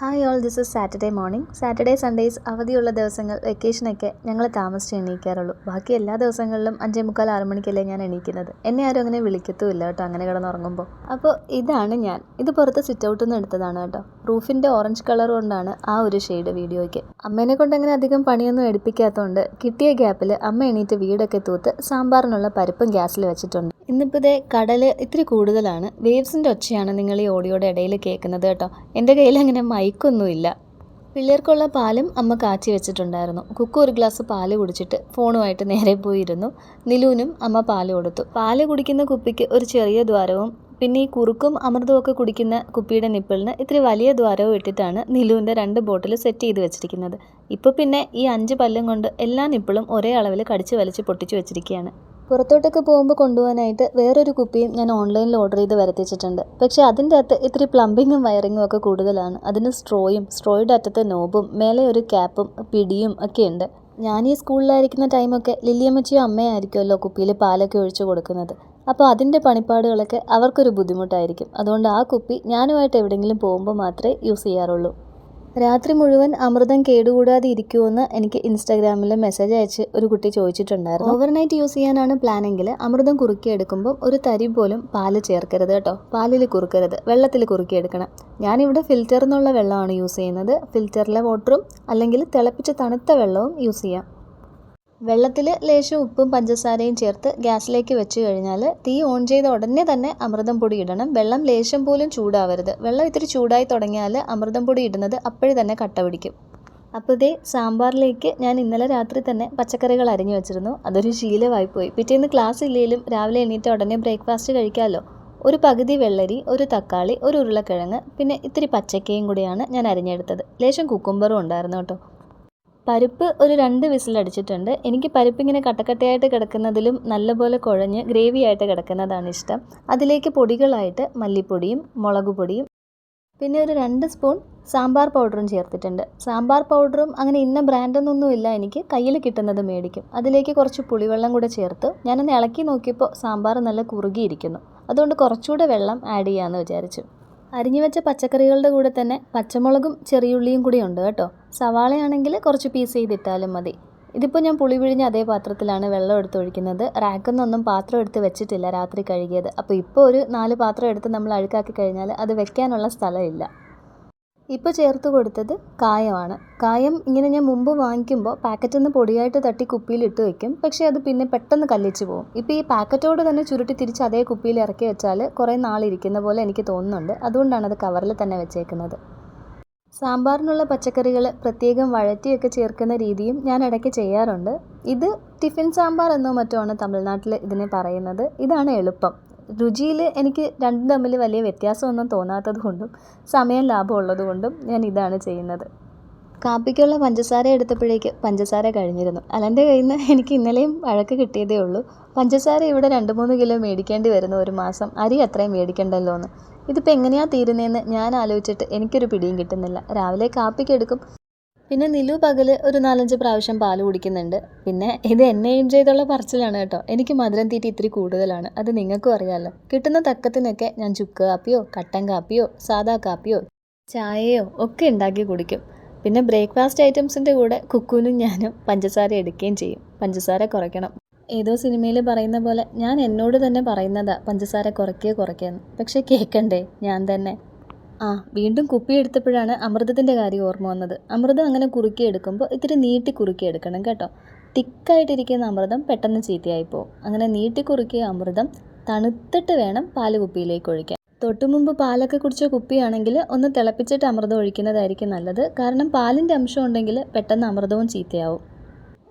Hi all this is Saturday morning Saturday Sundays അവധിയുള്ള ദിവസങ്ങൾ വെക്കേഷനൊക്കെ ഞങ്ങൾ താമസിച്ച് എണീക്കാറുള്ളൂ. ബാക്കി എല്ലാ ദിവസങ്ങളിലും അഞ്ചേ മുക്കാൽ ആറ് മണിക്കല്ലേ ഞാൻ എണീക്കുന്നത്. എന്നെ ആരും അങ്ങനെ വിളിക്കത്തുമില്ല കേട്ടോ അങ്ങനെ കിടന്നുറങ്ങുമ്പോൾ അപ്പോൾ ഇതാണ് ഞാൻ. ഇത് പുറത്ത് സിറ്റ് ഔട്ടിൽ നിന്ന് എടുത്തതാണ് കേട്ടോ. റൂഫിന്റെ ഓറഞ്ച് കളർ കൊണ്ടാണ് ആ ഒരു ഷെയ്ഡ് വീഡിയോയ്ക്ക്. അമ്മേനെ കൊണ്ട് അങ്ങനെ അധികം പണിയൊന്നും എടുപ്പിക്കാത്തതുകൊണ്ട് കിട്ടിയ ഗ്യാപ്പിൽ അമ്മ എണീറ്റ് വീടൊക്കെ തൂത്ത് സാമ്പാറിനുള്ള പരിപ്പും ഗ്യാസിൽ വെച്ചിട്ടുണ്ട്. ഇന്നിപ്പോൾ ഇതേ കടൽ ഇത്തിരി കൂടുതലാണ്. വേവ്സിന്റെ ഒച്ചയാണ് നിങ്ങൾ ഈ ഓഡിയോയുടെ ഇടയിൽ കേൾക്കുന്നത് കേട്ടോ. എന്റെ കയ്യിൽ അങ്ങനെ മൈക്കൊന്നുമില്ല. പിള്ളേർക്കുള്ള പാലും അമ്മ കാച്ചി വെച്ചിട്ടുണ്ടായിരുന്നു. കുക്കു ഒരു ഗ്ലാസ് പാൽ കുടിച്ചിട്ട് ഫോണുമായിട്ട് നേരെ പോയിരുന്നു. നിലൂനും അമ്മ പാൽ കൊടുത്തു. പാൽ കുടിക്കുന്ന കുപ്പിക്ക് ഒരു ചെറിയ ദ്വാരവും പിന്നെ ഈ കുറുക്കും അമൃതവും ഒക്കെ കുടിക്കുന്ന കുപ്പിയുടെ നിപ്പിളിന് ഇത്തിരി വലിയ ദ്വാരവും ഇട്ടിട്ടാണ് നിലുവിന്റെ രണ്ട് ബോട്ടിൽ സെറ്റ് ചെയ്ത് വെച്ചിരിക്കുന്നത്. ഇപ്പോൾ പിന്നെ ഈ അഞ്ച് പല്ലും കൊണ്ട് എല്ലാ നിപ്പിളും ഒരേ അളവിൽ കടിച്ച് വലിച്ച് പൊട്ടിച്ച് വെച്ചിരിക്കുകയാണ്. പുറത്തോട്ടൊക്കെ പോകുമ്പോൾ കൊണ്ടുപോകാനായിട്ട് വേറൊരു കുപ്പിയും ഞാൻ ഓൺലൈനിൽ ഓർഡർ ചെയ്ത് വരുത്തിച്ചിട്ടുണ്ട്. പക്ഷേ അതിന്റെ അകത്ത് ഇത്തിരി പ്ലംബിങ്ങും വയറിങ്ങും ഒക്കെ കൂടുതലാണ്. അതിന് സ്ട്രോയും സ്ട്രോയുടെ അറ്റത്തെ നോബും മേലെ ഒരു ക്യാപ്പും പിടിയും ഒക്കെ ഉണ്ട്. ഞാൻ ഈ സ്കൂളിലായിരിക്കുന്ന ടൈമൊക്കെ ലില്ലിയമ്മച്ചിയോ അമ്മയായിരിക്കുമല്ലോ കുപ്പിയിൽ പാലൊക്കെ ഒഴിച്ചു കൊടുക്കുന്നത്. അപ്പോൾ അതിന്റെ പണിപ്പാടുകളൊക്കെ അവർക്കൊരു ബുദ്ധിമുട്ടായിരിക്കും. അതുകൊണ്ട് ആ കുപ്പി ഞാനുമായിട്ട് എവിടെയെങ്കിലും പോകുമ്പോൾ മാത്രമേ യൂസ് ചെയ്യാറുള്ളൂ. രാത്രി മുഴുവൻ അമൃതം കേടുകൂടാതെ ഇരിക്കുമെന്ന് എനിക്ക് ഇൻസ്റ്റാഗ്രാമിൽ മെസ്സേജ് അയച്ച് ഒരു കുട്ടി ചോദിച്ചിട്ടുണ്ടായിരുന്നു. ഓവർനൈറ്റ് യൂസ് ചെയ്യാനാണ് പ്ലാനെങ്കിൽ അമൃതം കുറുക്കിയെടുക്കുമ്പോൾ ഒരു തരി പോലും പാൽ ചേർക്കരുത് കേട്ടോ. പാലിൽ കുറുക്കരുത്. വെള്ളത്തിൽ കുറുക്കിയെടുക്കണം. ഞാനിവിടെ ഫിൽറ്റർ എന്നുള്ള വെള്ളമാണ് യൂസ് ചെയ്യുന്നത്. ഫിൽറ്ററിലെ വാട്ടറും അല്ലെങ്കിൽ തിളപ്പിച്ച തണുത്ത വെള്ളവും യൂസ് ചെയ്യാം. വെള്ളത്തിൽ ലേശം ഉപ്പും പഞ്ചസാരയും ചേർത്ത് ഗ്യാസിലേക്ക് വെച്ച് കഴിഞ്ഞാൽ തീ ഓൺ ചെയ്ത ഉടനെ തന്നെ അമൃതം പൊടി ഇടണം. വെള്ളം ലേശം പോലും ചൂടാവരുത്. വെള്ളം ഇത്തിരി ചൂടായി തുടങ്ങിയാൽ അമൃതം പൊടി ഇടുന്നത് അപ്പോഴേ തന്നെ കട്ട പിടിക്കും. അപ്പോൾ ഇതേ സാമ്പാറിലേക്ക് ഞാൻ ഇന്നലെ രാത്രി തന്നെ പച്ചക്കറികൾ അരിഞ്ഞു വെച്ചിരുന്നു. അതൊരു ശീലമായിപ്പോയി. പിറ്റേന്ന് ക്ലാസ് ഇല്ലെങ്കിലും രാവിലെ എണീറ്റ ഉടനെ ബ്രേക്ക്ഫാസ്റ്റ് കഴിക്കാമല്ലോ ഒരു പകുതി വെള്ളരി ഒരു തക്കാളി ഒരു ഉരുളക്കിഴങ്ങ് പിന്നെ ഇത്തിരി പച്ചക്കയും കൂടിയാണ് ഞാൻ അരിഞ്ഞെടുത്തത്. ലേശം കുക്കുംബറും ഉണ്ടായിരുന്നു കേട്ടോ. പരിപ്പ് ഒരു രണ്ട് വിസിലടിച്ചിട്ടുണ്ട് എനിക്ക് പരിപ്പ് ഇങ്ങനെ കട്ടക്കട്ടയായിട്ട് കിടക്കുന്നതിലും നല്ലപോലെ കുഴഞ്ഞ് ഗ്രേവി ആയിട്ട് കിടക്കുന്നതാണ് ഇഷ്ടം. അതിലേക്ക് പൊടികളായിട്ട് മല്ലിപ്പൊടിയും മുളക് പൊടിയും പിന്നെ ഒരു രണ്ട് സ്പൂൺ സാമ്പാർ പൗഡറും ചേർത്തിട്ടുണ്ട്. സാമ്പാർ പൗഡറും അങ്ങനെ ഇന്ന ബ്രാൻഡൊന്നും ഇല്ല എനിക്ക്. കയ്യിൽ കിട്ടുന്നത് മേടിക്കും. അതിലേക്ക് കുറച്ച് പുളിവെള്ളം കൂടെ ചേർത്ത്. ഞാനൊന്ന് ഇളക്കി നോക്കിയപ്പോൾ സാമ്പാർ നല്ല കുറുകിയിരിക്കുന്നു. അതുകൊണ്ട് കുറച്ചുകൂടെ വെള്ളം ആഡ് ചെയ്യാമെന്ന് വിചാരിച്ചു. അരിഞ്ഞു വെച്ച പച്ചക്കറികളുടെ കൂടെ തന്നെ പച്ചമുളകും ചെറിയുള്ളിയും കൂടി ഉണ്ട് കേട്ടോ. സവാളയാണെങ്കിൽ കുറച്ച് പീസ് ചെയ്തിട്ടാലും മതി. ഇതിപ്പോൾ ഞാൻ പുളി പിഴിഞ്ഞ അതേ പാത്രത്തിലാണ് വെള്ളം എടുത്ത് ഒഴിക്കുന്നത്. റാക്കിൽ പാത്രം എടുത്ത് വെച്ചിട്ടില്ല രാത്രി കഴുകിയത്. അപ്പോൾ ഇപ്പോൾ ഒരു നാല് പാത്രം എടുത്ത് നമ്മൾ അഴുക്കാക്കി കഴിഞ്ഞാൽ അത് വെക്കാനുള്ള സ്ഥലമില്ല ഇപ്പോൾ ചേർത്ത് കൊടുത്തത് കായമാണ്. കായം ഇങ്ങനെ ഞാൻ മുമ്പ് വാങ്ങിക്കുമ്പോൾ പാക്കറ്റിൽ നിന്ന് പൊടിയായിട്ട് തട്ടി കുപ്പിയിൽ ഇട്ട് വെക്കും. പക്ഷേ അത് പിന്നെ പെട്ടെന്ന് കല്ലിച്ച് പോകും ഇപ്പോൾ ഈ പാക്കറ്റോട് തന്നെ ചുരുട്ടി തിരിച്ച് അതേ കുപ്പിയിൽ ഇറക്കി വെച്ചാൽ കുറേ നാളിരിക്കുന്ന പോലെ എനിക്ക് തോന്നുന്നുണ്ട്. അതുകൊണ്ടാണ് അത് കവറിൽ തന്നെ വെച്ചേക്കുന്നത്. സാമ്പാറിനുള്ള പച്ചക്കറികൾ പ്രത്യേകം വഴറ്റിയൊക്കെ ചേർക്കുന്ന രീതിയും ഞാൻ ഇടയ്ക്ക് ചെയ്യാറുണ്ട്. ഇത് ടിഫിൻ സാമ്പാർ എന്നോ മറ്റോ ആണ് തമിഴ്നാട്ടിൽ ഇതിനെ പറയുന്നത്. ഇതാണ് എളുപ്പം. രുചിയിൽ എനിക്ക് രണ്ടും തമ്മിൽ വലിയ വ്യത്യാസമൊന്നും തോന്നാത്തത് കൊണ്ടും സമയം ലാഭമുള്ളത് കൊണ്ടും ഞാൻ ഇതാണ് ചെയ്യുന്നത്. കാപ്പിക്കുള്ള പഞ്ചസാര എടുത്തപ്പോഴേക്ക് പഞ്ചസാര കഴിഞ്ഞിരുന്നു. അലന്റെ കയ്യിൽ നിന്ന് എനിക്ക് ഇന്നലെയും വഴക്ക് കിട്ടിയതേ ഉള്ളൂ. പഞ്ചസാര ഇവിടെ രണ്ട് മൂന്ന് കിലോ മേടിക്കേണ്ടി വരുന്ന ഒരു മാസം അരി അത്രയും മേടിക്കണ്ടല്ലോ എന്ന് ഇതിപ്പോൾ എങ്ങനെയാണ് തീരുന്നതെന്ന് ഞാൻ ആലോചിച്ചിട്ട് എനിക്കൊരു പിടിയും കിട്ടുന്നില്ല. രാവിലെ കാപ്പിക്ക് എടുക്കും. പിന്നെ നിലു പകൽ ഒരു നാലഞ്ച് പ്രാവശ്യം പാൽ കുടിക്കുന്നുണ്ട്. പിന്നെ ഇത് എന്നെ എയിം ചെയ്തുള്ള പറച്ചിലാണ് കേട്ടോ. എനിക്ക് മധുരം തീറ്റി ഇത്തിരി കൂടുതലാണ്. അത് നിങ്ങൾക്കും അറിയാമല്ലോ കിട്ടുന്ന തക്കത്തിനൊക്കെ ഞാൻ ചുക്ക് കാപ്പിയോ കട്ടൻ കാപ്പിയോ സാദാ കാപ്പിയോ ചായയോ ഒക്കെ ഉണ്ടാക്കി കുടിക്കും. പിന്നെ ബ്രേക്ക്ഫാസ്റ്റ് ഐറ്റംസിന്റെ കൂടെ കുക്കൂനും ഞാനും പഞ്ചസാര എടുക്കുകയും ചെയ്യും. പഞ്ചസാര കുറയ്ക്കണം. ഏതോ സിനിമയിൽ പറയുന്ന പോലെ ഞാൻ എന്നോട് തന്നെ പറയുന്നതാ പഞ്ചസാര കുറയ്ക്കുക കുറയ്ക്കുക പക്ഷേ കേൾക്കണ്ടേ ഞാൻ തന്നെ. ആ വീണ്ടും കുപ്പി എടുത്തപ്പോഴാണ് അമൃതത്തിന്റെ കാര്യം ഓർമ്മ വന്നത്. അമൃതം അങ്ങനെ കുറുക്കി എടുക്കുമ്പോൾ ഇത്തിരി നീട്ടി കുറുക്കി എടുക്കണം കേട്ടോ. തിക്കായിട്ടിരിക്കുന്ന അമൃതം പെട്ടെന്ന് ചീത്തയായി പോകും അങ്ങനെ നീട്ടി കുറുക്കിയ അമൃതം തണുത്തിട്ട് വേണം പാൽ കുപ്പിയിലേക്ക് ഒഴിക്കാൻ. തൊട്ടു മുമ്പ് പാലൊക്കെ കുടിച്ച കുപ്പിയാണെങ്കിൽ ഒന്ന് തിളപ്പിച്ചിട്ട് അമൃതം ഒഴിക്കുന്നതായിരിക്കും നല്ലത്. കാരണം പാലിന്റെ അംശം ഉണ്ടെങ്കിൽ പെട്ടെന്ന് അമൃതവും ചീത്തയാവും.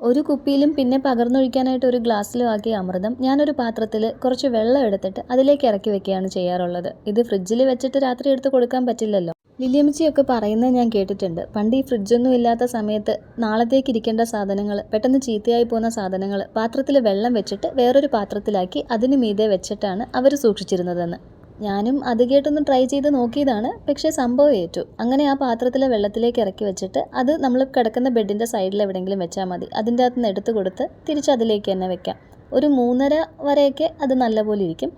ഒരു കുപ്പിയിലും പിന്നെ പകർന്നൊഴിക്കാനായിട്ട് ഒരു ഗ്ലാസ്സിലും ആക്കിയ അമൃതം ഞാനൊരു പാത്രത്തിൽ കുറച്ച് വെള്ളം എടുത്തിട്ട് അതിലേക്ക് ഇറക്കി വെക്കുകയാണ് ചെയ്യാറുള്ളത്. ഇത് ഫ്രിഡ്ജിൽ വെച്ചിട്ട് രാത്രി എടുത്ത് കൊടുക്കാൻ പറ്റില്ലല്ലോ. ലില്ലിയമ്മച്ചിയൊക്കെ പറയുന്നത് ഞാൻ കേട്ടിട്ടുണ്ട്. പണ്ട് ഈ ഫ്രിഡ്ജൊന്നും ഇല്ലാത്ത സമയത്ത് നാളത്തേക്ക് ഇരിക്കേണ്ട സാധനങ്ങൾ പെട്ടെന്ന് ചീത്തയായി പോകുന്ന സാധനങ്ങൾ പാത്രത്തിൽ വെള്ളം വെച്ചിട്ട് വേറൊരു പാത്രത്തിലാക്കി അതിന് മീതെ വെച്ചിട്ടാണ് അവർ സൂക്ഷിച്ചിരുന്നതെന്ന്. ഞാനും അത് കേട്ടൊന്ന് ട്രൈ ചെയ്ത് നോക്കിയതാണ്. പക്ഷേ സംഭവം ഏറ്റു. അങ്ങനെ ആ പാത്രത്തിലെ വെള്ളത്തിലേക്ക് ഇറക്കി വെച്ചിട്ട് അത് നമ്മൾ കിടക്കുന്ന ബെഡിന്റെ സൈഡിൽ എവിടെയെങ്കിലും വെച്ചാൽ മതി. അതിന്റെ അകത്ത് നിന്ന് എടുത്തു കൊടുത്ത് തിരിച്ച് അതിലേക്ക് തന്നെ വെക്കാം. ഒരു മൂന്നര വരെയൊക്കെ അത് നല്ലപോലെ ഇരിക്കും.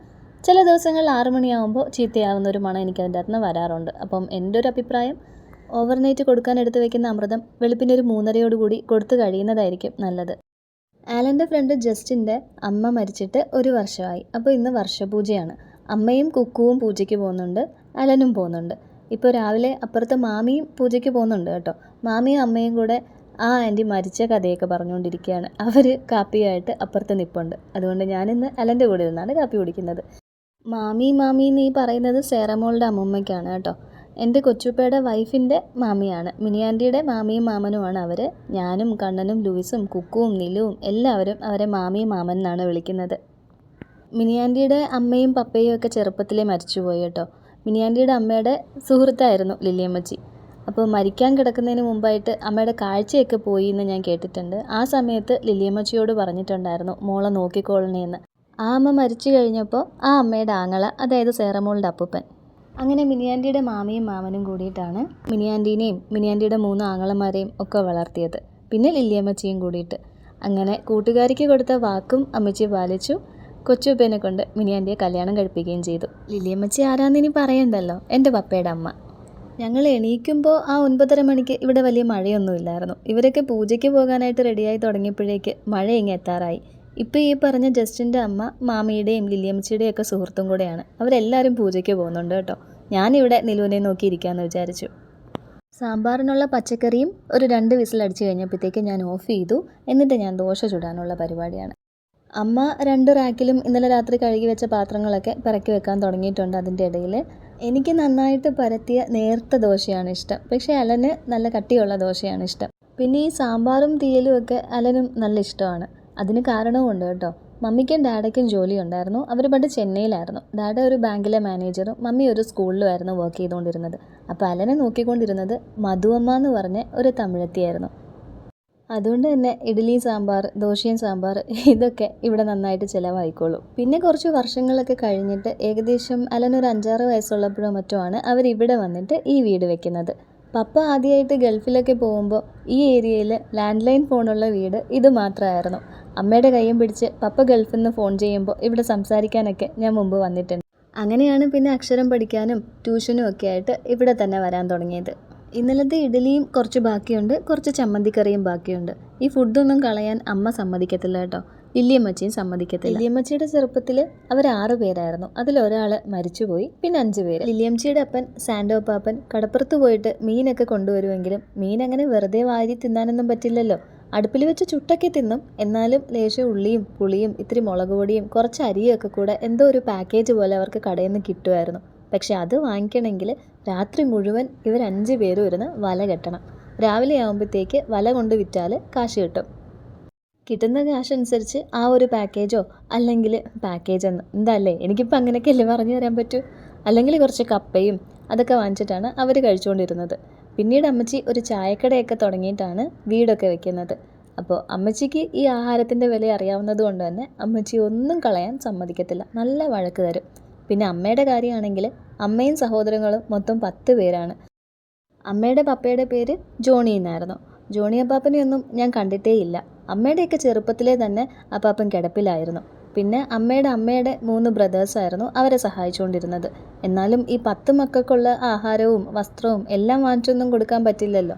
ചില ദിവസങ്ങളിൽ ആറ് മണിയാകുമ്പോൾ ചീത്തയാവുന്ന ഒരു മണം എനിക്ക് അതിന്റെ അകത്ത് നിന്ന് വരാറുണ്ട്. അപ്പം എന്റെ ഒരു അഭിപ്രായം ഓവർനൈറ്റ് കൊടുക്കാൻ എടുത്തു വെക്കുന്ന അമൃതം വെളുപ്പിന്റെ ഒരു മൂന്നരയോടുകൂടി കൊടുത്തു കഴിയുന്നതായിരിക്കും നല്ലത്. ആലന്റെ ഫ്രണ്ട് ജസ്റ്റിന്റെ അമ്മ മരിച്ചിട്ട് ഒരു വർഷമായി. അപ്പോൾ ഇന്ന് വർഷപൂജയാണ്. അമ്മയും കുക്കുവും പൂജയ്ക്ക് പോകുന്നുണ്ട് അലനും പോകുന്നുണ്ട്. ഇപ്പോൾ രാവിലെ അപ്പുറത്തെ മാമിയും പൂജയ്ക്ക് പോകുന്നുണ്ട് കേട്ടോ. മാമിയും അമ്മയും കൂടെ ആ ആന്റി മരിച്ച കഥയൊക്കെ പറഞ്ഞുകൊണ്ടിരിക്കുകയാണ്. അവർ കാപ്പിയായിട്ട് അപ്പുറത്ത് നിൽപ്പുണ്ട് അതുകൊണ്ട് ഞാനിന്ന് അലന്റെ കൂടെ ഇരുന്നാണ് കാപ്പി കുടിക്കുന്നത്. മാമി മാമി ഈ പറയുന്നത് സേറമോളുടെ അമ്മൂമ്മയ്ക്കാണ് കേട്ടോ. എന്റെ കൊച്ചുപ്പയുടെ വൈഫിന്റെ മാമിയാണ്. മിനിയാന്റിയുടെ മാമിയും മാമനുമാണ് അവർ ഞാനും കണ്ണനും ലൂയിസും കുക്കുവും നിലുവും എല്ലാവരും അവരെ മാമിയും മാമൻ എന്നാണ് വിളിക്കുന്നത്. മിനിയാന്റിയുടെ അമ്മയും പപ്പയും ഒക്കെ ചെറുപ്പത്തിലേ മരിച്ചുപോയി കേട്ടോ. മിനിയാന്റിയുടെ അമ്മയുടെ സുഹൃത്തായിരുന്നു ലില്ലിയമ്മച്ചി. അപ്പോൾ മരിക്കാൻ കിടക്കുന്നതിന് മുമ്പായിട്ട് അമ്മയുടെ കാഴ്ചയൊക്കെ പോയി എന്ന് ഞാൻ കേട്ടിട്ടുണ്ട്. ആ സമയത്ത് ലില്ലിയമ്മച്ചിയോട് പറഞ്ഞിട്ടുണ്ടായിരുന്നു മോളെ നോക്കിക്കോളണേന്ന്. ആ അമ്മ മരിച്ചു കഴിഞ്ഞപ്പോൾ ആ അമ്മയുടെ ആങ്ങള അതായത് സേറമോളുടെ അപ്പൂപ്പൻ. അങ്ങനെ മിനിയാന്റിയുടെ മാമിയും മാമനും കൂടിയിട്ടാണ് മിനിയാന്റീനെയും മിനിയാന്റിയുടെ മൂന്ന് ആങ്ങളമാരെയും ഒക്കെ വളർത്തിയത്. പിന്നെ ലില്ലിയമ്മച്ചിയും കൂടിയിട്ട്. അങ്ങനെ കൂട്ടുകാരിക്ക് കൊടുത്ത വാക്കും അമ്മച്ചി പാലിച്ചു. കൊച്ചുപ്പേനെ കൊണ്ട് മിനിയാന്റെ കല്യാണം കഴിപ്പിക്കുകയും ചെയ്തു. ലില്ലിയമ്മച്ചി ആരാന്നിനി പറയണ്ടല്ലോ? എന്റെ പപ്പയുടെ അമ്മ. ഞങ്ങൾ എണീക്കുമ്പോൾ ആ ഒൻപതര മണിക്ക് ഇവിടെ വലിയ മഴയൊന്നുമില്ലായിരുന്നു. ഇവരൊക്കെ പൂജയ്ക്ക് പോകാനായിട്ട് റെഡിയായി തുടങ്ങിയപ്പോഴേക്ക് മഴ ഇങ്ങ് എത്താറായി. ഇപ്പോൾ ഈ പറഞ്ഞ ജസ്റ്റിന്റെ അമ്മ മാമിയുടെയും ലില്ലിയമ്മച്ചിയുടെയും ഒക്കെ സുഹൃത്തും കൂടെയാണ്. അവരെല്ലാവരും പൂജയ്ക്ക് പോകുന്നുണ്ട് കേട്ടോ. ഞാനിവിടെ നിലുവിനെ നോക്കിയിരിക്കാമെന്ന് വിചാരിച്ചു. സാമ്പാറിനുള്ള പച്ചക്കറിയും ഒരു രണ്ട് വിസിലടിച്ച് കഴിഞ്ഞപ്പോഴത്തേക്ക് ഞാൻ ഓഫ് ചെയ്തു. എന്നിട്ട് ഞാൻ ദോശ ചുടാനുള്ള പരിപാടിയാണ്. അമ്മ രണ്ട് റാക്കിലും ഇന്നലെ രാത്രി കഴുകി വെച്ച പാത്രങ്ങളൊക്കെ പിറക്കി വെക്കാൻ തുടങ്ങിയിട്ടുണ്ട് അതിന്റെ ഇടയിൽ. എനിക്ക് നന്നായിട്ട് പരത്തിയ നേർത്ത ദോശയാണ് ഇഷ്ടം. പക്ഷേ അലന് നല്ല കട്ടിയുള്ള ദോശയാണ് ഇഷ്ടം. പിന്നെ ഈ സാമ്പാറും തീയലും ഒക്കെ അലനും നല്ല ഇഷ്ടമാണ്. അതിന് കാരണവുമുണ്ട് കേട്ടോ. മമ്മിക്കും ഡാഡയ്ക്കും ജോലി ഉണ്ടായിരുന്നു. അവർ പണ്ട് ചെന്നൈയിലായിരുന്നു. ഡാഡ ഒരു ബാങ്കിലെ മാനേജറും മമ്മി ഒരു സ്കൂളിലുമായിരുന്നു വർക്ക് ചെയ്തുകൊണ്ടിരുന്നത്. അപ്പോൾ അലനെ നോക്കിക്കൊണ്ടിരുന്നത് മധുവമ്മ എന്ന് പറഞ്ഞ ഒരു തമിഴത്തിയായിരുന്നു. അതുകൊണ്ട് തന്നെ ഇഡ്ഡലി സാമ്പാർ ദോശയും സാമ്പാർ ഇതൊക്കെ ഇവിടെ നന്നായിട്ട് ചിലവായിക്കോളും. പിന്നെ കുറച്ച് വർഷങ്ങളൊക്കെ കഴിഞ്ഞിട്ട് ഏകദേശം അലനൊരു അഞ്ചാറ് വയസ്സുള്ളപ്പോഴോ മറ്റോ ആണ് ഇവിടെ വന്നിട്ട് ഈ വീട് വെക്കുന്നത്. പപ്പ ആദ്യമായിട്ട് ഗൾഫിലൊക്കെ പോകുമ്പോൾ ഈ ഏരിയയിൽ ലാൻഡ് ലൈൻ ഫോണുള്ള വീട് ഇത് മാത്രമായിരുന്നു അമ്മയുടെ കയ്യും പിടിച്ച് പപ്പ ഗൾഫിൽ നിന്ന് ഫോൺ ചെയ്യുമ്പോൾ ഇവിടെ സംസാരിക്കാനൊക്കെ ഞാൻ മുമ്പ് വന്നിട്ടുണ്ട്. അങ്ങനെയാണ് പിന്നെ അക്ഷരം പഠിക്കാനും ട്യൂഷനും ഒക്കെ ആയിട്ട് ഇവിടെ തന്നെ വരാൻ തുടങ്ങിയത്. ഇന്നലത്തെ ഇഡലിയും കുറച്ച് ബാക്കിയുണ്ട് കുറച്ച് ചമ്മന്തിക്കറിയും ബാക്കിയുണ്ട്. ഈ ഫുഡൊന്നും കളയാൻ അമ്മ സമ്മതിക്കത്തില്ല കേട്ടോ. ഇല്ലിയമ്മച്ചിയും സമ്മതിക്കത്തില്ല. ഇല്ലിയമ്മച്ചിയുടെ ചെറുപ്പത്തിൽ അവർ ആറ് പേരായിരുന്നു. അതിലൊരാൾ മരിച്ചുപോയി പിന്നെ അഞ്ച് പേര്. ഇല്ലിയമ്മച്ചിയുടെ അപ്പൻ സാൻഡോ പാപ്പൻ കടപ്പുറത്ത് പോയിട്ട് മീനൊക്കെ കൊണ്ടുവരുമെങ്കിലും മീൻ അങ്ങനെ വെറുതെ വാരി തിന്നാനൊന്നും പറ്റില്ലല്ലോ. അടുപ്പിൽ വെച്ച് ചുട്ടൊക്കെ തിന്നും. എന്നാലും ലേശം ഉള്ളിയും പുളിയും ഇത്തിരി മുളക് പൊടിയും കുറച്ച് അരിയൊക്കെ കൂടെ എന്തോ ഒരു പാക്കേജ് പോലെ അവർക്ക് കടയിൽ നിന്ന് കിട്ടുമായിരുന്നു. പക്ഷെ അത് വാങ്ങിക്കണമെങ്കിൽ രാത്രി മുഴുവൻ ഇവർ അഞ്ച് പേരും ഇരുന്ന് വല കെട്ടണം. രാവിലെ ആകുമ്പോഴത്തേക്ക് വല കൊണ്ട് വിറ്റാൽ കാശ് കിട്ടും. കിട്ടുന്ന കാശ് അനുസരിച്ച് ആ ഒരു പാക്കേജോ അല്ലെങ്കിൽ പാക്കേജ് എന്ന് എന്തല്ലേ? എനിക്കിപ്പോൾ അങ്ങനെയൊക്കെ അല്ലേ പറഞ്ഞു തരാൻ പറ്റൂ? അല്ലെങ്കിൽ കുറച്ച് കപ്പയും അതൊക്കെ വാങ്ങിച്ചിട്ടാണ് അവർ കഴിച്ചുകൊണ്ടിരുന്നത്. പിന്നീട് അമ്മച്ചി ഒരു ചായക്കടയൊക്കെ തുടങ്ങിയിട്ടാണ് വീടൊക്കെ വെക്കുന്നത്. അപ്പോൾ അമ്മച്ചിക്ക് ഈ ആഹാരത്തിന്റെ വില അറിയാവുന്നത് കൊണ്ട് തന്നെ അമ്മച്ചി ഒന്നും കളയാൻ സമ്മതിക്കത്തില്ല. നല്ല വഴക്ക് തരും. പിന്നെ അമ്മയുടെ കാര്യമാണെങ്കിൽ അമ്മയും സഹോദരങ്ങളും മൊത്തം പത്ത് പേരാണ്. അമ്മയുടെ പപ്പയുടെ പേര് ജോണി എന്നായിരുന്നു. ജോണി അപ്പാപ്പനെയൊന്നും ഞാൻ കണ്ടിട്ടേ ഇല്ല. അമ്മയുടെയൊക്കെ ചെറുപ്പത്തിലേ തന്നെ അപ്പാപ്പൻ കിടപ്പിലായിരുന്നു. പിന്നെ അമ്മയുടെ അമ്മയുടെ മൂന്ന് ബ്രദേഴ്സായിരുന്നു അവരെ സഹായിച്ചുകൊണ്ടിരുന്നത്. എന്നാലും ഈ പത്ത് മക്കൾക്കുള്ള ആഹാരവും വസ്ത്രവും എല്ലാം വാങ്ങിച്ചൊന്നും കൊടുക്കാൻ പറ്റില്ലല്ലോ.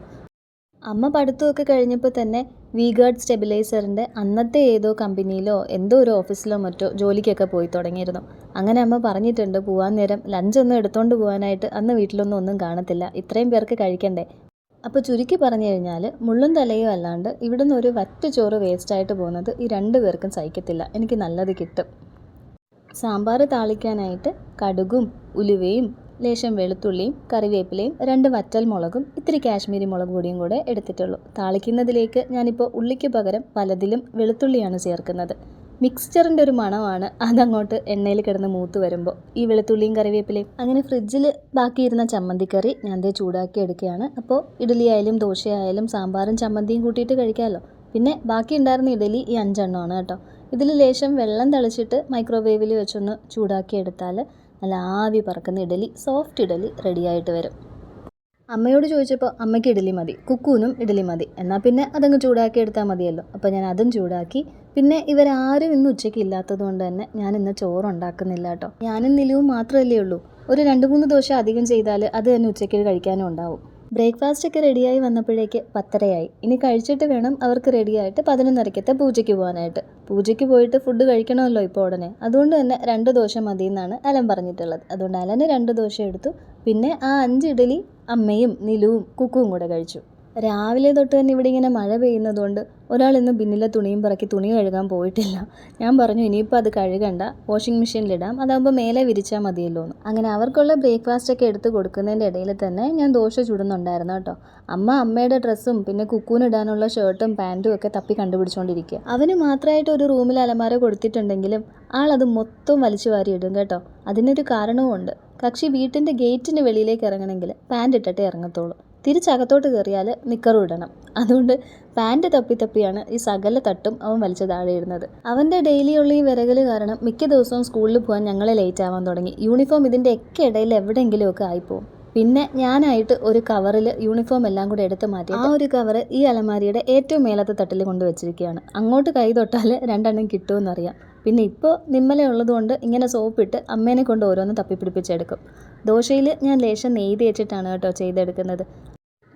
അമ്മ പഠിത്തമൊക്കെ കഴിഞ്ഞപ്പോൾ തന്നെ വി ഗാർഡ് സ്റ്റെബിലൈസറിന്റെ അന്നത്തെ ഏതോ കമ്പനിയിലോ എന്തോ ഒരു ഓഫീസിലോ മറ്റോ ജോലിക്കൊക്കെ പോയി തുടങ്ങിയിരുന്നു. അങ്ങനെ അമ്മ പറഞ്ഞിട്ടുണ്ട് പോകാൻ നേരം ലഞ്ചൊന്നും എടുത്തുകൊണ്ട് പോകാനായിട്ട് അന്ന് വീട്ടിലൊന്നും ഒന്നും കാണത്തില്ല ഇത്രയും പേർക്ക് കഴിക്കണ്ടേ? അപ്പോൾ ചുരുക്കി പറഞ്ഞു കഴിഞ്ഞാൽ മുള്ളും തലയും അല്ലാണ്ട് ഇവിടുന്ന് ഒരു വറ്റ് ചോറ് വേസ്റ്റായിട്ട് പോകുന്നത് ഈ രണ്ട് പേർക്കും സഹിക്കത്തില്ല എനിക്ക് നല്ലത് കിട്ടും. സാമ്പാർ താളിക്കാനായിട്ട് കടുകും ഉലുവയും ലേശം വെളുത്തുള്ളിയും കറിവേപ്പിലയും രണ്ട് വറ്റൽ മുളകും ഇത്തിരി കാശ്മീരി മുളക് പൊടിയും കൂടെ എടുത്തിട്ടുള്ളൂ. താളിക്കുന്നതിലേക്ക് ഞാനിപ്പോൾ ഉള്ളിക്ക് പകരം പലതിലും വെളുത്തുള്ളിയാണ് ചേർക്കുന്നത്. മിക്സ്ചറിന്റെ ഒരു മണമാണ് അതങ്ങോട്ട് എണ്ണയിൽ കിടന്ന് മൂത്ത് വരുമ്പോൾ ഈ വെളുത്തുള്ളിയും കറിവേപ്പിലയും അങ്ങനെ ഫ്രിഡ്ജിൽ ബാക്കിയിരുന്ന ചമ്മന്തിക്കറി ഞാൻ ദേ ചൂടാക്കി എടുക്കുകയാണ്. അപ്പോൾ ഇഡ്ഡലി ആയാലും ദോശയായാലും സാമ്പാറും ചമ്മന്തിയും കൂട്ടിയിട്ട് കഴിക്കാമല്ലോ പിന്നെ ബാക്കി ഉണ്ടായിരുന്ന ഇഡലി ഈ അഞ്ചെണ്ണമാണ് കേട്ടോ. ഇതിൽ ലേശം വെള്ളം തളിച്ചിട്ട് മൈക്രോവേവിൽ വെച്ചൊന്ന് ചൂടാക്കി എടുത്താൽ നല്ല ആവി പറക്കുന്ന ഇഡലി സോഫ്റ്റ് ഇഡലി റെഡിയായിട്ട് വരും. അമ്മയോട് ചോദിച്ചപ്പോൾ അമ്മയ്ക്ക് ഇഡലി മതി കുക്കൂനും ഇഡലി മതി. എന്നാൽ പിന്നെ അതങ്ങ് ചൂടാക്കി എടുത്താൽ മതിയല്ലോ. അപ്പോൾ ഞാൻ അതും ചൂടാക്കി. പിന്നെ ഇവരാരും ഇന്ന് ഉച്ചയ്ക്ക് ഇല്ലാത്തത് കൊണ്ട് തന്നെ ഞാൻ ഇന്ന് ചോറ് ഉണ്ടാക്കുന്നില്ല കേട്ടോ ഞാനും നിലവും മാത്രമല്ലേ ഉള്ളൂ. ഒരു രണ്ട് മൂന്ന് ദോശ അധികം ചെയ്താൽ അത് തന്നെ ഉച്ചയ്ക്ക് കഴിക്കാനും ഉണ്ടാവും. ബ്രേക്ക്ഫാസ്റ്റ് ഒക്കെ റെഡിയായി വന്നപ്പോഴേക്ക് പത്തരയായി. ഇനി കഴിച്ചിട്ട് വേണം അവർക്ക് റെഡിയായിട്ട് പതിനൊന്നരക്കത്തെ പൂജയ്ക്ക് പോകാനായിട്ട്. പൂജയ്ക്ക് പോയിട്ട് ഫുഡ് കഴിക്കണമല്ലോ ഇപ്പോൾ ഉടനെ. അതുകൊണ്ട് തന്നെ രണ്ട് ദോശ മതി എന്നാണ് അലൻ പറഞ്ഞിട്ടുള്ളത്. അതുകൊണ്ട് അലന് രണ്ട് ദോശ എടുത്തു. പിന്നെ ആ അഞ്ച് ഇഡലി അമ്മയും നിലുവും കുക്കുവും കൂടെ കഴിച്ചു. രാവിലെ തൊട്ട് തന്നെ ഇവിടെ ഇങ്ങനെ മഴ പെയ്യുന്നതുകൊണ്ട് ഒരാൾ ഇന്ന് ബിന്നിലെ തുണിയും പറക്കി തുണി കഴുകാൻ പോയിട്ടില്ല. ഞാൻ പറഞ്ഞു ഇനിയിപ്പോൾ അത് കഴുകണ്ട. വാഷിംഗ് മെഷീനിലിടാം അതാകുമ്പോൾ മേലെ വിരിച്ചാൽ മതിയല്ലോ എന്ന്. അങ്ങനെ അവർക്കുള്ള ബ്രേക്ക്ഫാസ്റ്റ് ഒക്കെ എടുത്ത് കൊടുക്കുന്നതിന്റെ ഇടയിൽ തന്നെ ഞാൻ ദോശ ചുടുന്നുണ്ടായിരുന്നു കേട്ടോ. അമ്മ അമ്മയുടെ ഡ്രസ്സും പിന്നെ കുക്കൂനിടാനുള്ള ഷർട്ടും പാന്റും ഒക്കെ തപ്പി കണ്ടുപിടിച്ചുകൊണ്ടിരിക്കുക അവന് മാത്രമായിട്ട് ഒരു റൂമിൽ അലമാര കൊടുത്തിട്ടുണ്ടെങ്കിലും ആളത് മൊത്തം വലിച്ചു വാരി ഇടും കേട്ടോ. അതിനൊരു കാരണവുമുണ്ട്. കക്ഷി വീട്ടിന്റെ ഗേറ്റിന് വെളിയിലേക്ക് ഇറങ്ങണമെങ്കിൽ പാന്റ് ഇട്ടിട്ടേ ഇറങ്ങത്തുള്ളൂ. തിരിച്ചകത്തോട്ട് കയറിയാൽ നിക്കറും ഇടണം. അതുകൊണ്ട് പാന്റ് തപ്പി തപ്പിയാണ് ഈ സകല തട്ടും അവൻ വലിച്ചു താഴെ ഇടുന്നത്. അവന്റെ ഡെയിലിയുള്ള ഈ വിരകൽ കാരണം മിക്ക ദിവസവും സ്കൂളിൽ പോകാൻ ഞങ്ങളെ ലേറ്റ് ആവാൻ തുടങ്ങി. യൂണിഫോം ഇതിന്റെ ഒക്കെ ഇടയിൽ എവിടെയെങ്കിലുമൊക്കെ ആയിപ്പോവും. പിന്നെ ഞാനായിട്ട് ഒരു കവറിൽ യൂണിഫോം എല്ലാം കൂടെ എടുത്ത് മാറ്റി ആ ഒരു കവർ ഈ അലമാരിയുടെ ഏറ്റവും മേലത്തെ തട്ടിൽ കൊണ്ടുവച്ചിരിക്കുകയാണ് അങ്ങോട്ട് കൈ തൊട്ടാൽ രണ്ടെണ്ണം കിട്ടുമെന്നറിയാം. പിന്നെ ഇപ്പോൾ നിമ്മല ഉള്ളതുകൊണ്ട് ഇങ്ങനെ സോപ്പിട്ട് അമ്മേനെ കൊണ്ട് ഓരോന്ന് തപ്പിപ്പിടിപ്പിച്ചെടുക്കും ദോശയിൽ ഞാൻ ലേശം നെയ്യ് തേച്ചിട്ടാണ് കേട്ടോ ചെയ്തെടുക്കുന്നത്.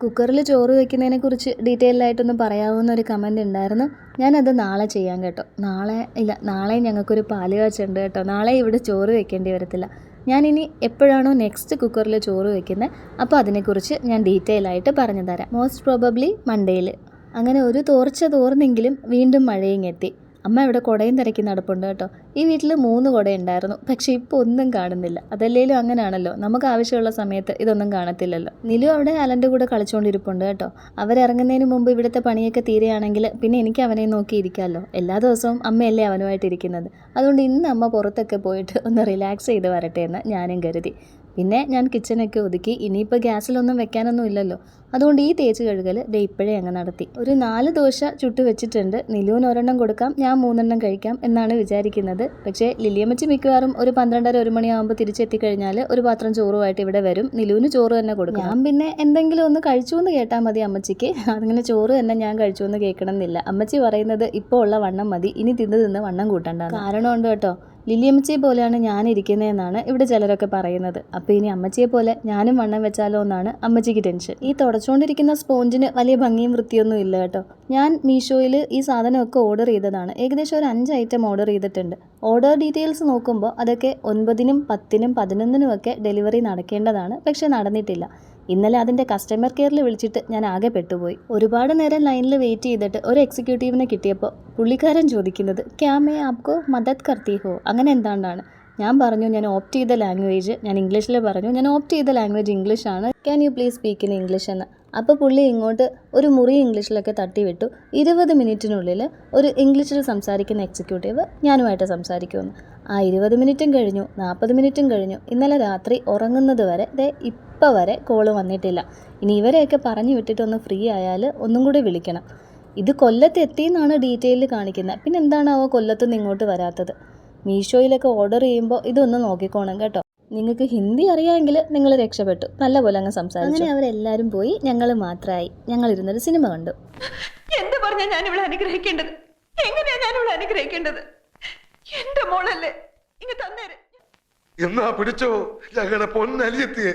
കുക്കറിൽ ചോറ് വയ്ക്കുന്നതിനെക്കുറിച്ച് ഡീറ്റെയിൽ ആയിട്ടൊന്ന് പറയാവുന്ന ഒരു കമന്റ് ഉണ്ടായിരുന്നു. ഞാനത് നാളെ ചെയ്യാം കേട്ടോ. നാളെ ഇല്ല നാളെ ഞങ്ങൾക്കൊരു പാൽ കാച്ചുണ്ട് കേട്ടോ. നാളെ ഇവിടെ ചോറ് വയ്ക്കേണ്ടി വരത്തില്ല. ഞാനിനി എപ്പോഴാണോ നെക്സ്റ്റ് കുക്കറിൽ ചോറ് വയ്ക്കുന്നത് അപ്പോൾ അതിനെക്കുറിച്ച് ഞാൻ ഡീറ്റെയിൽ ആയിട്ട് പറഞ്ഞു തരാം മോസ്റ്റ് പ്രോബബ്ലി മൺഡേയിൽ അങ്ങനെ ഒരു തോർച്ച തോർന്നെങ്കിലും വീണ്ടും മഴയും എത്തി. അമ്മ ഇവിടെ കുടയും തിരക്കി നടപ്പുണ്ട് കേട്ടോ. ഈ വീട്ടിൽ മൂന്ന് കുട ഉണ്ടായിരുന്നു. പക്ഷെ ഇപ്പോൾ ഒന്നും കാണുന്നില്ല. അതല്ലേലും അങ്ങനെയാണല്ലോ നമുക്ക് ആവശ്യമുള്ള സമയത്ത് ഇതൊന്നും കാണത്തില്ലല്ലോ. നിലു അവിടെ അലന്റെ കൂടെ കളിച്ചുകൊണ്ടിരിപ്പുണ്ട് കേട്ടോ. അവരിറങ്ങുന്നതിന് മുമ്പ് ഇവിടുത്തെ പണിയൊക്കെ തീരെയാണെങ്കിൽ പിന്നെ എനിക്ക് അവനെ നോക്കിയിരിക്കാമല്ലോ എല്ലാ ദിവസവും അമ്മയല്ലേ അവനുമായിട്ടിരിക്കുന്നത്. അതുകൊണ്ട് ഇന്ന് അമ്മ പുറത്തൊക്കെ പോയിട്ട് ഒന്ന് റിലാക്സ് ചെയ്ത് വരട്ടെ എന്ന് ഞാനും കരുതി. പിന്നെ ഞാൻ കിച്ചണൊക്കെ ഒതുക്കി ഇനിയിപ്പോൾ ഗ്യാസിലൊന്നും വെക്കാനൊന്നും ഇല്ലല്ലോ. അതുകൊണ്ട് ഈ തേച്ച് കഴുകൽ ദേ ഇപ്പോഴേ അങ്ങ് നടത്തി. ഒരു നാല് ദോശ ചുട്ട് വെച്ചിട്ടുണ്ട്. നിലുവിന് ഒരെണ്ണം കൊടുക്കാം ഞാൻ മൂന്നെണ്ണം കഴിക്കാം എന്നാണ് വിചാരിക്കുന്നത്. പക്ഷേ ലില്ലിയമ്മച്ചി മിക്കവാറും ഒരു പന്ത്രണ്ടര ഒരു മണിയാകുമ്പോൾ തിരിച്ചെത്തിക്കഴിഞ്ഞാൽ ഒരു പാത്രം ചോറുമായിട്ട് ഇവിടെ വരും. നിലുവിന് ചോറ് തന്നെ കൊടുക്കും ഞാൻ പിന്നെ എന്തെങ്കിലും ഒന്ന് കഴിച്ചു എന്ന് കേട്ടാൽ മതി അമ്മച്ചിക്ക്. അങ്ങനെ ചോറ് തന്നെ ഞാൻ കഴിച്ചു എന്ന് കേൾക്കണം എന്നില്ല അമ്മച്ചി പറയുന്നത് ഇപ്പോൾ ഉള്ള വണ്ണം മതി ഇനി തിന്ന് തിന്ന് വണ്ണം കൂട്ടണ്ട കാരണമുണ്ട് കേട്ടോ. ലില്ലിയമ്മച്ചിയെ പോലെയാണ് ഞാൻ ഇരിക്കുന്നതെന്നാണ് ഇവിടെ ചിലരൊക്കെ പറയുന്നത്. അപ്പൊ ഇനി അമ്മച്ചിയെ പോലെ ഞാനും വണ്ണം വെച്ചാലോ എന്നാണ് അമ്മച്ചിക്ക് ടെൻഷൻ ഈ തുടച്ചുകൊണ്ടിരിക്കുന്ന സ്പോഞ്ചിന് വലിയ ഭംഗിയും വൃത്തിയൊന്നും ഇല്ല കേട്ടോ. ഞാൻ മീഷോയിൽ ഈ സാധനമൊക്കെ ഓർഡർ ചെയ്തതാണ്. ഏകദേശം ഒരു അഞ്ച് ഐറ്റം ഓർഡർ ചെയ്തിട്ടുണ്ട്. ഓർഡർ ഡീറ്റെയിൽസ് നോക്കുമ്പോൾ അതൊക്കെ ഒൻപതിനും പത്തിനും പതിനൊന്നിനും ഒക്കെ ഡെലിവറി നടക്കേണ്ടതാണ്. പക്ഷേ നടന്നിട്ടില്ല. ഇന്നലെ അതിന്റെ കസ്റ്റമർ കെയറിൽ വിളിച്ചിട്ട് ഞാൻ ആകെ പെട്ടുപോയി. ഒരുപാട് നേരം ലൈനിൽ വെയിറ്റ് ചെയ്തിട്ട് ഒരു എക്സിക്യൂട്ടീവിനെ കിട്ടിയപ്പോൾ പുള്ളിക്കാരൻ ചോദിക്കുന്നത് ക്യാമേ ആപ്കോ മദത് കർത്തി ഹോ അങ്ങനെ എന്താണ്ടാണ്? ഞാൻ പറഞ്ഞു ഞാൻ ഓപ്റ്റ് ചെയ്ത ലാംഗ്വേജ് ഞാൻ ഇംഗ്ലീഷിൽ പറഞ്ഞു ഞാൻ ഓപ്റ്റ് ചെയ്ത ലാംഗ്വേജ് ഇംഗ്ലീഷ് ആണ് can you please speak in English എന്ന്. അപ്പോൾ പുള്ളി ഇങ്ങോട്ട് ഒരു മുറി ഇംഗ്ലീഷിലൊക്കെ തട്ടി വിട്ടു ഇരുപത് മിനിറ്റിനുള്ളിൽ ഒരു ഇംഗ്ലീഷിൽ സംസാരിക്കുന്ന എക്സിക്യൂട്ടീവ് ഞാനുമായിട്ട് സംസാരിക്കുമെന്ന്. ആ ഇരുപത് മിനിറ്റും കഴിഞ്ഞു നാൽപ്പത് മിനിറ്റും കഴിഞ്ഞു. ഇന്നലെ രാത്രി ഉറങ്ങുന്നത് വരെ ദേ ഇപ്പം വരെ കോൾ വന്നിട്ടില്ല. ഇനി ഇവരെയൊക്കെ പറഞ്ഞു വിട്ടിട്ട് ഒന്ന് ഫ്രീ ആയാൽ ഒന്നും കൂടി വിളിക്കണം. ഇത് കൊല്ലത്ത് എത്തിയെന്നാണ് ഡീറ്റെയിൽ കാണിക്കുന്നത് പിന്നെ എന്താണാവോ കൊല്ലത്തുനിന്ന് ഇങ്ങോട്ട് വരാത്തത്? മീഷോയിലൊക്കെ ഓർഡർ ചെയ്യുമ്പോൾ ഇതൊന്ന് നോക്കിക്കോണം കേട്ടോ. നിങ്ങൾക്ക് ഹിന്ദി അറിയാമെങ്കിൽ നിങ്ങൾ രക്ഷപ്പെട്ടു. നല്ലപോലെ അങ്ങ് സംസാരിച്ചു. അങ്ങനെ അവരെല്ലാവരും പോയി ഞങ്ങൾ മാത്രമായി ഞങ്ങൾ ഇരുന്നൊരു സിനിമ കണ്ടു. എന്ത് പറഞ്ഞാ ഞാൻ ഇവിടെ അനുഗ്രഹിക്കേണ്ടത്? എങ്ങനെയാ ഞാൻ ഇവിടെ അനുഗ്രഹിക്കേണ്ടത്? എന്റെ മോളല്ലേ ഇങ്ങ തന്നേരെ. എന്നാ പിടിച്ചോ? ഞങ്ങളുടെ പൊന്നലിയെത്തിയെ.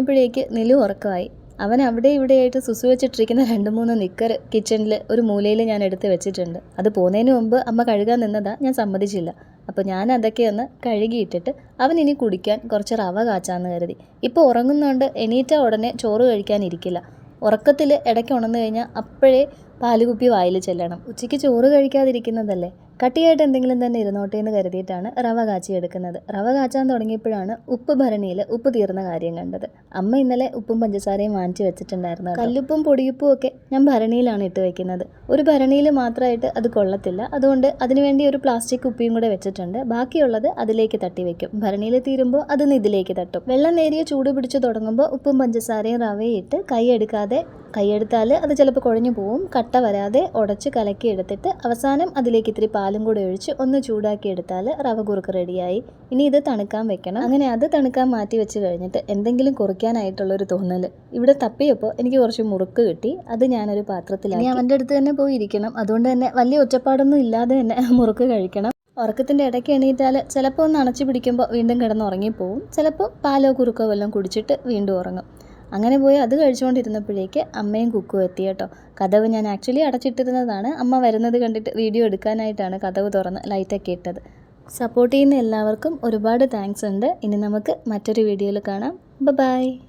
കഴിഞ്ഞപ്പോഴേക്ക് നിലു ഉറക്കമായി. അവൻ അവിടെ ഇവിടെയായിട്ട് സുസു വെച്ചിട്ടിരിക്കുന്ന രണ്ട് മൂന്ന് നിക്കർ കിച്ചണിൽ ഒരു മൂലയിൽ ഞാൻ എടുത്ത് വെച്ചിട്ടുണ്ട്. അത് പോകുന്നതിന് മുമ്പ് അമ്മ കഴുകാൻ നിന്നതാ ഞാൻ സമ്മതിച്ചില്ല. അപ്പോൾ ഞാൻ അതൊക്കെ ഒന്ന് കഴുകിയിട്ടിട്ട് അവൻ ഇനി കുടിക്കാൻ കുറച്ച് റവ കാച്ചാന്ന് കരുതി. ഇപ്പോൾ ഉറങ്ങുന്നതുകൊണ്ട് എണീറ്റ ഉടനെ ചോറ് കഴിക്കാനിരിക്കില്ല ഉറക്കത്തിൽ ഇടയ്ക്ക് ഉണർന്നു കഴിഞ്ഞാൽ അപ്പോഴേ പാലുകുപ്പി വായിൽ ചെല്ലണം. ഉച്ചയ്ക്ക് ചോറ് കഴിക്കാതിരിക്കുന്നതല്ലേ? കട്ടിയായിട്ട് എന്തെങ്കിലും തന്നെ ഇരുന്നോട്ടെ എന്ന് കരുതിയിട്ടാണ് റവ കാച്ചി എടുക്കുന്നത്. റവ കാച്ചാൻ തുടങ്ങിയപ്പോഴാണ് ഉപ്പ് ഭരണിയിൽ ഉപ്പ് തീർന്ന കാര്യം കണ്ടത്. അമ്മ ഇന്നലെ ഉപ്പും പഞ്ചസാരയും വാങ്ങിച്ചു വെച്ചിട്ടുണ്ടായിരുന്നു കല്ലുപ്പും പൊടിയുപ്പും ഒക്കെ ഞാൻ ഭരണിയിലാണ് ഇട്ട് വെക്കുന്നത്. ഒരു ഭരണിയിൽ മാത്രമായിട്ട് അത് കൊള്ളത്തില്ല. അതുകൊണ്ട് അതിനുവേണ്ടി ഒരു പ്ലാസ്റ്റിക് ഉപ്പിയും കൂടെ വെച്ചിട്ടുണ്ട്. ബാക്കിയുള്ളത് അതിലേക്ക് തട്ടി വെക്കും. ഭരണിയിൽ തീരുമ്പോൾ അത് ഇതിലേക്ക് തട്ടും. വെള്ളം നേരിയ ചൂട് പിടിച്ച് തുടങ്ങുമ്പോൾ ഉപ്പും പഞ്ചസാരയും റവയും ഇട്ട് കൈ എടുക്കാതെ കൈയെടുത്താൽ അത് ചിലപ്പോൾ കുഴഞ്ഞു പോവും. കട്ട വരാതെ ഉടച്ച് കലക്കി എടുത്തിട്ട് അവസാനം അതിലേക്ക് ഇത്തിരി പാലും കൂടെ ഒഴിച്ച് ഒന്ന് ചൂടാക്കി എടുത്താൽ റവ കുറുക്ക് റെഡിയായി. ഇനി ഇത് തണുക്കാൻ വെക്കണം. അങ്ങനെ അത് തണുക്കാൻ മാറ്റി വെച്ച് കഴിഞ്ഞിട്ട് എന്തെങ്കിലും കുറിക്കാനായിട്ടുള്ളൊരു തോന്നൽ ഇവിടെ തപ്പിയപ്പോൾ എനിക്ക് കുറച്ച് മുറുക്ക് കിട്ടി. അത് ഞാനൊരു പാത്രത്തിലാക്കി. അവന്റെ അടുത്ത് തന്നെ പോയി ഇരിക്കണം. അതുകൊണ്ട് തന്നെ വലിയ ഒറ്റപ്പാടൊന്നും ഇല്ലാതെ തന്നെ മുറുക്ക് കഴിക്കണം. ഉറക്കത്തിന്റെ ഇടയ്ക്ക് എണീറ്റാൽ ചിലപ്പോൾ ഒന്ന് അണച്ചു പിടിക്കുമ്പോൾ വീണ്ടും കിടന്ന് ഉറങ്ങിപ്പോവും ചിലപ്പോൾ പാലോ കുറുക്കോ വല്ലതും കുടിച്ചിട്ട് വീണ്ടും ഉറങ്ങും. അങ്ങനെ പോയി അത് കഴിച്ചുകൊണ്ടിരുന്നപ്പോഴേക്ക് അമ്മയും കുക്കും എത്തി കേട്ടോ. കഥവ് ഞാൻ ആക്ച്വലി അടച്ചിട്ടിരുന്നതാണ്. അമ്മ വരുന്നത് കണ്ടിട്ട് വീഡിയോ എടുക്കാനായിട്ടാണ് കഥവ് തുറന്ന് ലൈറ്റൊക്കെ ഇട്ടത്. സപ്പോർട്ട് ചെയ്യുന്ന എല്ലാവർക്കും ഒരുപാട് താങ്ക്സ് ഉണ്ട്. ഇനി നമുക്ക് മറ്റൊരു വീഡിയോയിൽ കാണാം. ബൈ